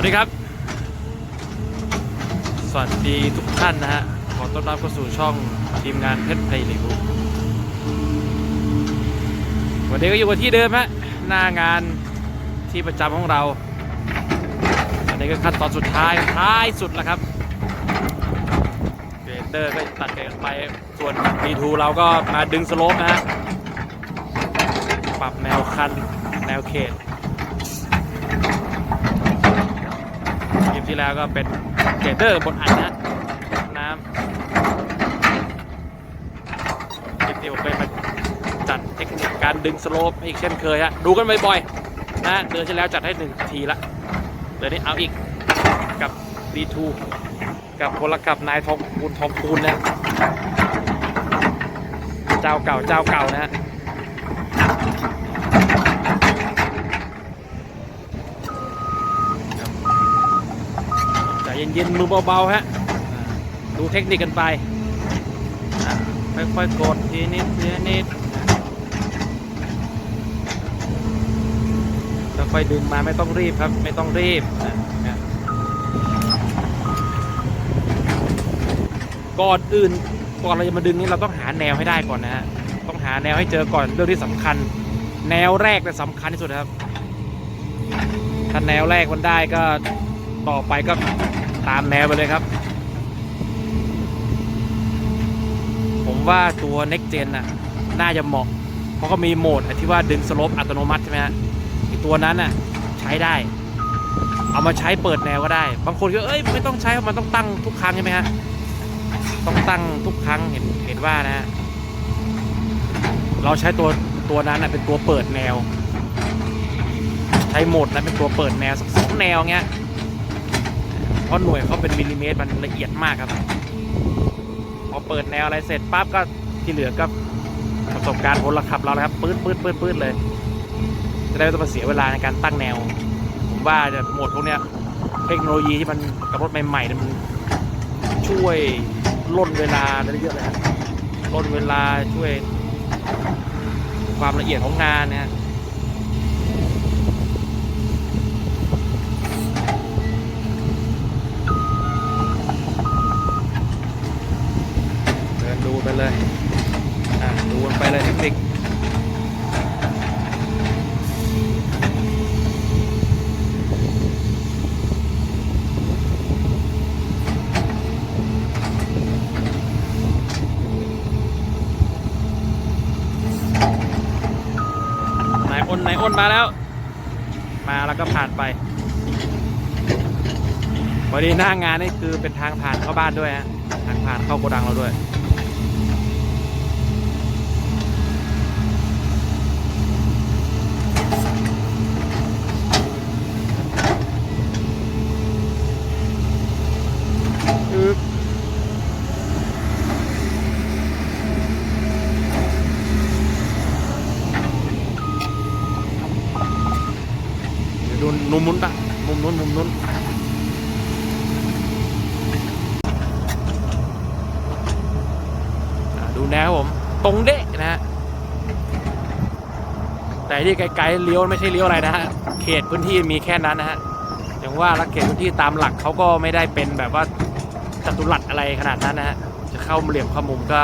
วัสดีครับ สวัสดีทุกท่านนะฮะ ขอต้อนรับเข้าสู่ช่องทีมงานเพชรไพลิววันนี้ก็อยู่กันที่เดิมฮะ หน้างานที่ประจำของเรา อันนี้ก็ขั้นตอนสุดท้าย ท้ายสุดแล้วครับ เกรเตอร์ก็ตัดกันไป ส่วน B2 เราก็มาดึงสโลปนะฮะ ปรับแนวคัน แนวเขต คลิป ที่แล้วก็เป็นเกเตอร์บนอัดนะน้ำคลิปนี้ผมเป็นมาจัดเทคนิคการดึงสโลปอีกเช่นเคยฮะดูกันบ่อยๆนะเดือนที่แล้วจัดให้หนึ่งทีละเดือนนี้เอาอีกกับ D2 กับพลกับนายทองคูณทองคูณนะเจ้าเก่าเจ้าเก่านะฮะ เย็นๆมือเบาๆฮะดูเทคนิคกันไปค่อยๆกดทีนิดทีนิดค่อยๆดึงมาไม่ต้องรีบครับ ไม่ต้องรีบนะนะก่อนอื่นก่อนเราจะมาดึงนี้เราต้องหาแนวให้ได้ก่อนนะฮะต้องหาแนวให้เจอก่อนเรื่องที่สำคัญ แนวแรกเนี่ยสำคัญที่สุดครับ ถ้าแนวแรกมันได้ก็ต่อไปก็ ตามแนวไปเลยครับ ผมว่าตัว Next Gen น่ะ น่าจะเหมาะ เพราะก็มีโหมดที่ว่าดึงสลปอัตโนมัติใช่ไหมฮะตัวนั้นน่ะ ใช้ได้ เอามาใช้เปิดแนวก็ได้ บางคนก็เอ้ยไม่ต้องใช้มันต้องตั้งทุกครั้งใช่ไหมฮะต้องตั้งทุกครั้งเห็นเห็นว่านะฮะเราใช้ตัวตัวนั้นน่ะเป็นตัวเปิดแนว ใช้โหมดนั้นเป็นตัวเปิดแนวสองแนวเงี้ย ราะหน่วยเขาเป็นมิลลิเมตรมันละเอียดมากครับ พอเปิดแนวอะไรเสร็จปั๊บก็ที่เหลือก็ประสบการณ์พลขับเราแล้วครับปื๊ดปื๊ดปื๊ดปื๊ดเลย จะได้ไม่ต้องมาเสียเวลาในการตั้งแนว ผมว่าจะหมดพวกเนี้ยเทคโนโลยีที่มันกับรถใหม่ๆมันช่วยล่นเวลาได้เยอะเลยครับล่นเวลาช่วย ความละเอียดของงานนะฮะ เดินดูไปเลย อะดูกันไปเลยเทคนิคนอ้นนายอ้นมาแล้ว มาแล้วก็ผ่านไปพอดีหน้างานนี่คือเป็นทางผ่านเข้าบ้านด้วยฮะ ทางผ่านเข้าโกดังเราด้วย อึ๊บเดี๋ยวดู มุมนู้นปะมุมนู้นมุมนู้นดูแนวครับผม ตรงเดะนะฮะแต่ที่ไกลๆเลี้ยวไม่ใช่เลี้ยวอะไรนะฮะเขตพื้นที่มีแค่นั้นนะฮะอย่างว่าละเขตพื้นที่ตามหลักเขาก็ไม่ได้เป็นแบบว่าจัตุรัสอะไรขนาดนั้นนะฮะจะเข้าเหลี่ยมเข้ามุมก็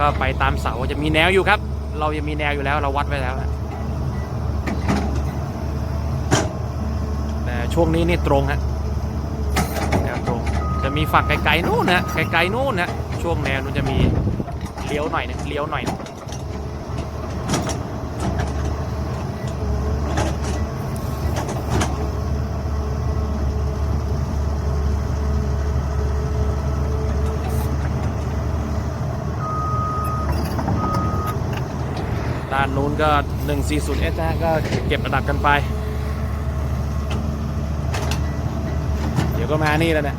ก็ไปตามเสาจะมีแนวอยู่ครับ เรายังมีแนวอยู่แล้วเราวัดไว้แล้วนะแต่ ช่วงนี้นี่ตรงฮะแนวตรง จะมีฝั่งไกลๆนู่นนะไกลๆนู่นนะช่วงแนวนู้นจะมีเลี้ยวหน่อยนึงเลี้ยวหน่อยนึงด้านนู้นก็ 140S นะฮะก็เก็บระดับกันไป ดี๋ยวก็มานี่แล้วนะ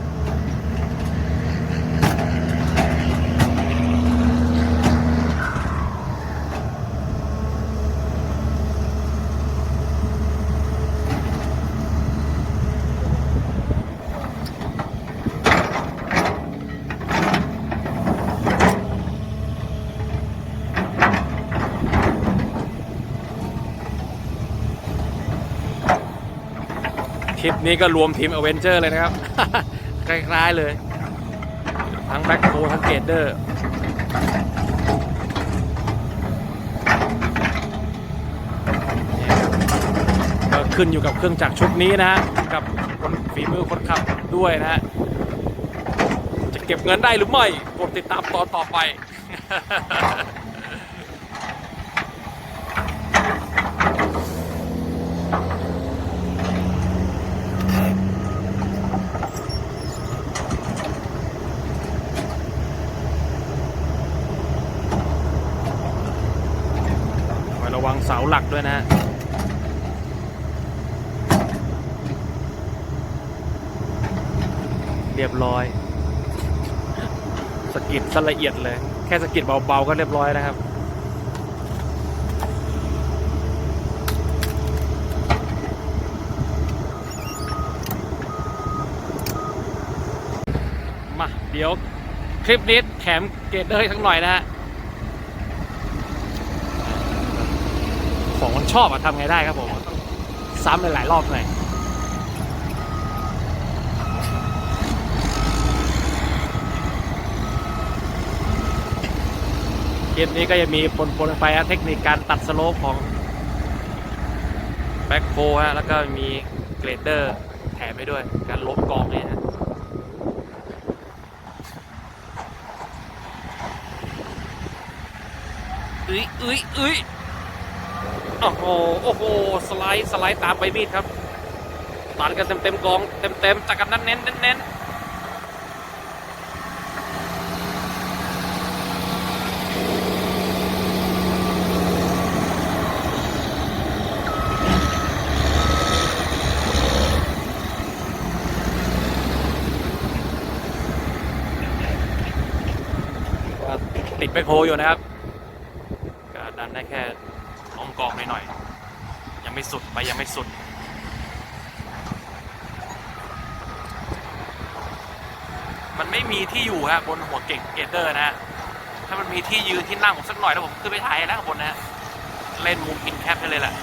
ลิปนี้ก็รวมทีมอเวนเจอร์เลยนะครับ คล้ายๆเลย ทั้งแบ็คโฮทั้งเกตเดอร์ก็ขึ้นอยู่กับเครื่องจักรชุดนี้นะฮะ กับคนฝีมือคนขับด้วยนะฮะ จะเก็บเงินได้หรือไม่ กดติดตามตอนต่อไป วังเสาหลักด้วยนะฮะเรียบร้อยสกิดซะละเอียดเลย แค่สกิดเบาๆก็เรียบร้อยนะครับมาเดี๋ยวคลิปนี้แถมเกรดเดอร์สักหน่อยนะฮะ ของมัน ชอบอะทำไงได้ครับผมต้องซ้ำหลายๆรอบหน่อยเกมนี้ก็จะมีปนปนไปอะเทคนิคการตัดสโลปของแบ็คโฟฮะแล้วก็มีเกรดเดอร์แถมไปด้วย การลบกองเนี่ยฮะเอ้ยเอ้ยเอ้ย โอ้โหโอ้โหสไลด์สไลด์ตามใบมีดครับตัดกันเต็มเต็มกองเต็มเต็มจากกันนั้นเน้นเน้นเน้นติดไปโคอยู่นะครับ ก็ดันได้แค่ กองหน่อยๆยังไม่สุดไปยังไม่สุดมันไม่มีที่อยู่ฮะบนหัวเก่งเกเตอร์นะฮะถ้ามันมีที่ยืนที่นั่งผมสักหน่อยแล้วผมขึ้นไปถ่ายแล้วบนนะฮะเล่นมุมอินแคปให้เลยแหละ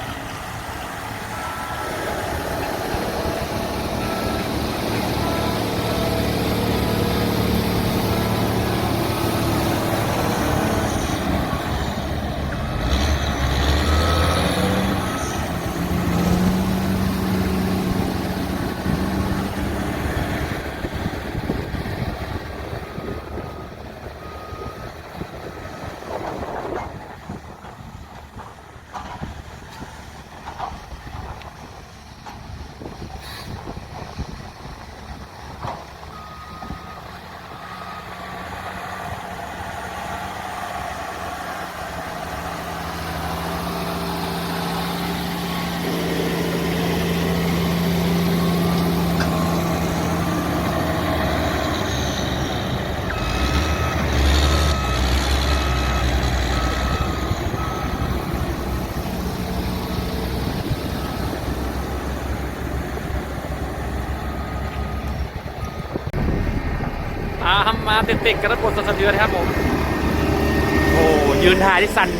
ตามมาติดๆกันระบบสั่นสะเทือนครับผมโอ้ยืนถ่ายที่สั่น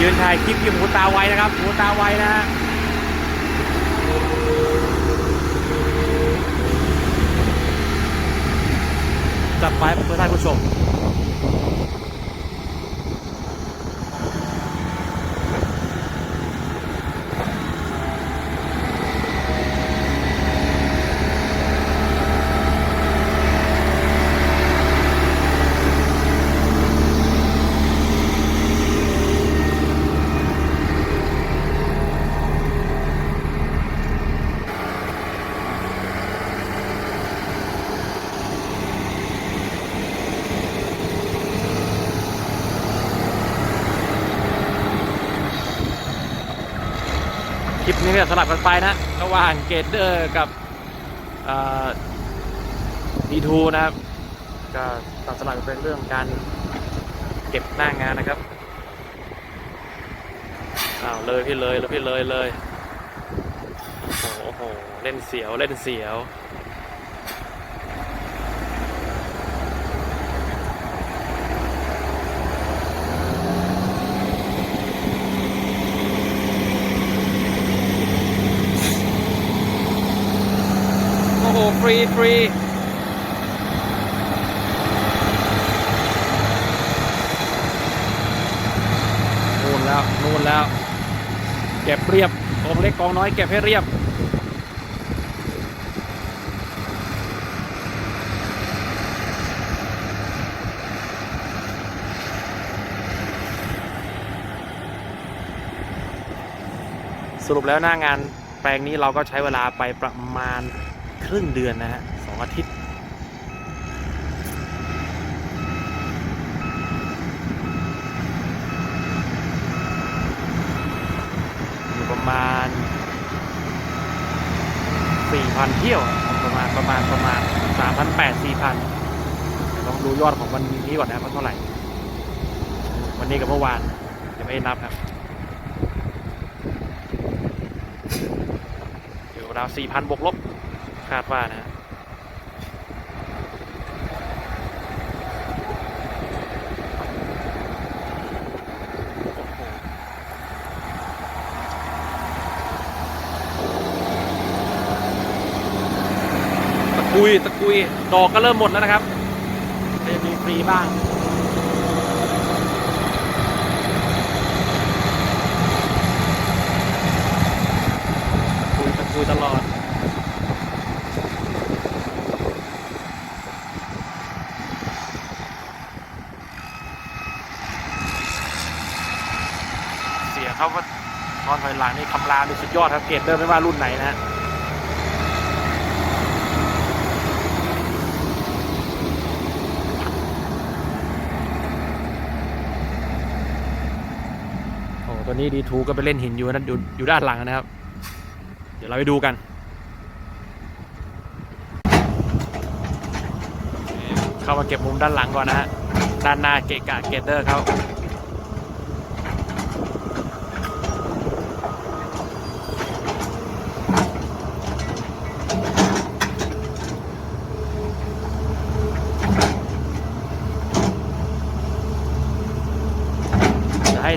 ยืนถ่ายคลิปอยู่หูตาไวนะครับหูตาไวนะฮะจัดไปเพื่อท่านผู้ชม นี้ก็สลับกันไปนะ ระหว่างเกตเดอร์กับดีทูนะครับ ก็ตัดสลับกันเป็นเรื่องการเก็บหน้างานนะครับอ้าวเลยพี่เลยเลยพี่เลยเลยโอ้โหเล่นเสียวเล่นเสียว ฟรีฟรีนู่นแล้วนู่นแล้ว เก็บเรียบกองเล็กกองน้อยเก็บให้เรียบสรุปแล้วหน้างานแปลงนี้เราก็ใช้เวลาไปประมาณ ครึ่งเดือนนะฮะสองอาทิตย์อยู่ประมาณ4,000เที่ยวประมาณประมาณประมาณ3,800 4,000เดี๋ยวลองดูยอดของวันนี้ก่อนนะครับว่าเท่าไหร่ วันนี้กับเมื่อวานยังไม่ได้นับครับอยู่ราว4,000บวกลบ คาดว่านะฮะตะกุยตะกุยดอกก็เริ่มหมดแล้วนะครับจะมีฟรีบ้าง ตะกุย ตะกุยตลอด เสียเขาว่าต อนถอยหลังนี่คำรามสุดยอดครับเกรดเดิมไม่ว่ารุ่นไหนนะฮะโอ้ตัวนี้ดีทูก็ไปเล่นหินอยู่นะอยู่อยู่ด้านหลังนะครับ เดี๋ยวเราไปดูกันเข้ามาเก็บมุมด้านหลังก่อนนะฮะด้านหน้าเกะกะเกตเตอร์เขา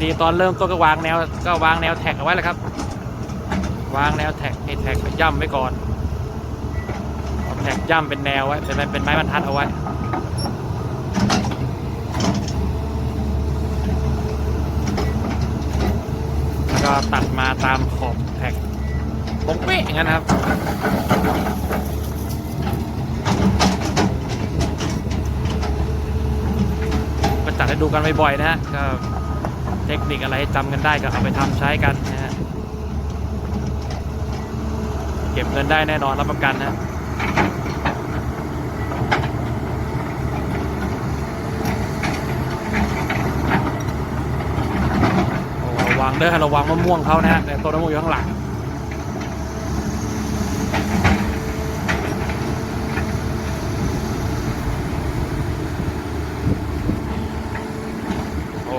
ดีตอนเริ่มต้นก็วางแนวก็วางแนวแท็กเอาไว้เลยครับ วางแนวแท็กให้แท็กไปย่ำไว้ก่อนเอาแท็กย่ำเป็นแนวไว้เป็นเป็นไม้บรรทัดเอาไว้แล้วก็ตัดมาตามขอบแท็กตรงเป๊ะอย่างนั้นครับก็จัดให้ดูกันบ่อยๆนะฮะก็ เทคนิคอะไรให้จำกันได้ก็เอาไปทำใช้กันนะฮะเก็บเงินได้แน่นอนรับประกันนะระวังเด้อระวังมะม่วงเขานะฮะแต่ต้นมะม่วงอยู่ข้างหลัง โอ้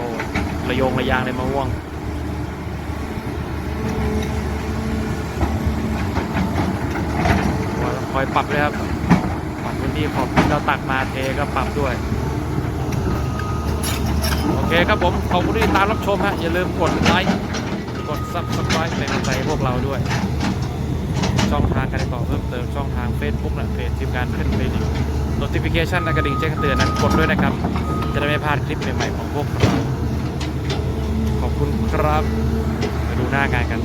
ระโยางเลยมะม่วงคอยปรับเลยครับปรับพื้นที่ขอบที่เราตักมาเทก็ปรับด้วย โอเคครับผม ขอบคุณที่ติดตามรับชมฮะ อย่าลืมกดไลค์ กด subscribe เป็นกำลังใจพวกเราด้วย ช่องทางการติดต่อเพิ่มเติมช่องทาง Facebook และเพจทีมงานเพื่อนเพลง notification และกระดิ่งแจ้งเตือนนั้นกดด้วยนะครับ จะได้ไม่พลาดคลิปใหม่ๆของพวกเรา คุณครับ มาดูหน้างานกัน